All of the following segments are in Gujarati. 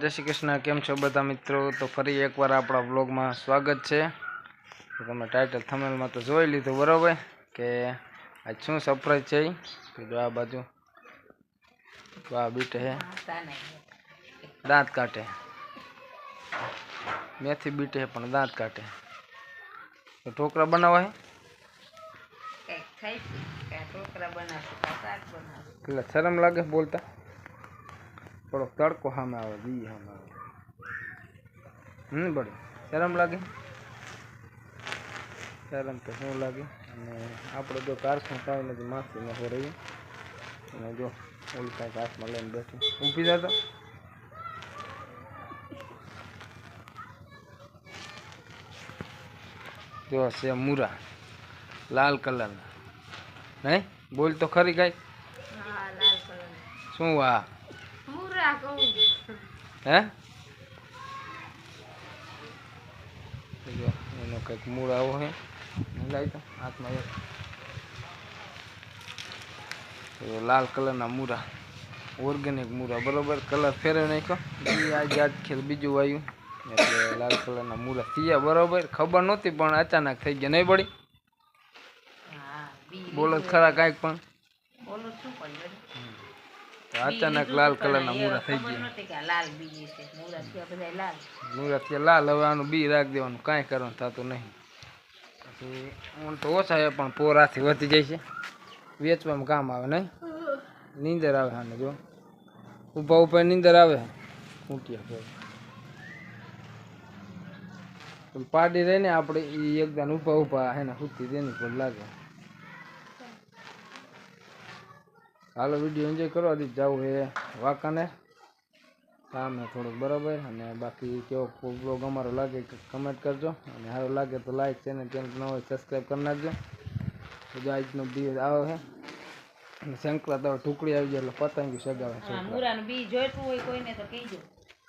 જય શ્રી કૃષ્ણ કેમ છો બધા મિત્રો? તો ફરી એકવાર આપણા બ્લોગમાં સ્વાગત છે. તમે ટાઇટલ થમેલમાં તો જોઈ લીધું બરાબર કે આજ શું સરપ્રાઈઝ છે ઈ? કે જો આ બાજુ આ બીટે હે. દાંત કાઢે મેથી બીટે હે પણ દાંત કાઢે તો ઢોકળા બનાવવા હે? એટલે શરમ લાગે બોલતા? થોડોક તડકો સામે આવે દી સામે આવે. હમ બડે શરમ લાગે? શરમ તો શું લાગે? અને આપણે જો કારખાનું કાંઈ નથી માસી હો રહી અને જો ઓલી કાંઈ હાથમાં લઈને બેઠું. ઊભી જતો જો છે મૂરા લાલ કલરના. નહીં બોલ તો ખરી કાંઈ. શું આ? હે? એનો કંઈક મૂળ આવો હે. લાવી તો હાથમાં એક. લાલ કલરના મૂરા. ઓર્ગેનિક મૂરા બરોબર? કલર ફેરવી નાખ્યો. આજે આજ ખેલ બીજું આવ્યું એટલે લાલ કલરના મૂરા થયા બરોબર? ખબર નહોતી પણ અચાનક થઈ ગયા. નહીં પડી? બોલો ખરા કાંઈક પણ. તો અચાનક લાલ કલરના મૂળા થઈ ગયા. મૂળા થયા લાલ. હવે આનું બી રાખી દેવાનું. કાંઈ કરવાનું થતું નહીં. પછી તો ઓછા છે પણ પોરાથી વધી જાય છે. વેચવામાં કામ આવે નહીં. નીંદર આવે આને જો. ઊભા ઊભા નીંદર આવે. ઊંટિયા પર. પાડી રહી ને આપણે એ એકદમ ઊભા ઊભા એને સુતી તેની પર લાગે. હાલો વીડિયો એન્જોય કરો હજી જવું એ વાંકાને સામે થોડુંક બરાબર અને બાકી કેવો બ્લોગ અમારો લાગે કમેન્ટ કરજો. અને સારો લાગે તો લાઈક ચેનલ ચેનલ ન હોય સબસ્ક્રાઈબ કરી નાખજો. બધું આજનો દિવસ આવે છે અને શંકરા તો ટુકડી આવી જાય એટલે પતંગ સગાવે છે. બી જોઈતું હોય કોઈને તો કહેજો.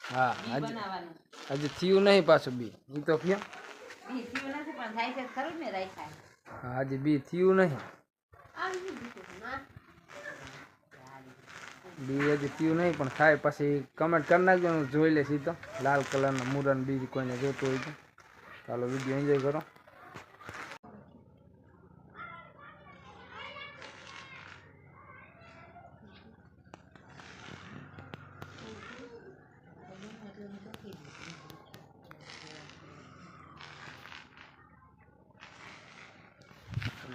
હા હજી હજી થયું નહીં પાછું બી. એ તો ક્યાં? હા હજી બી થયું નહીં. બી હજી પીવું નહીં, પણ થાય. પછી કમેન્ટ કરી નાખજો હું જોઈ લઈશ તો. લાલ કલરના મુરન બીજું કોઈને જોતું હોય તો. ચાલો વીડિયો એન્જોય કરો.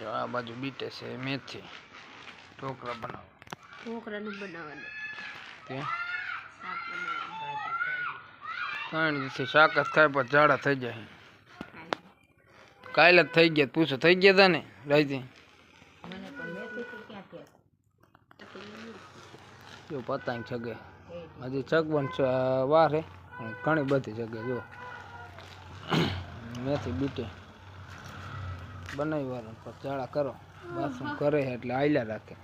આ બાજુ બીટે છે મેથી. ઢોકળા બનાવો. ઢોકળાનું બનાવવાનું. કે? ત્રણ દિવસથી શાક જ ખાય પણ ઝાડા થઈ જાય. કાલે જ થઈ ગયા પૂછો થઈ ગયા તા ને રાઈતે? જો પતંગ છગે. હજી છગવન વાર હે. ઘણી બધી જગ્યાએ જો. મેથી બીટે. બનાવી વાર પણ ઝાડા કરો. બાથરૂમ કરે એટલે આયલા રાખે.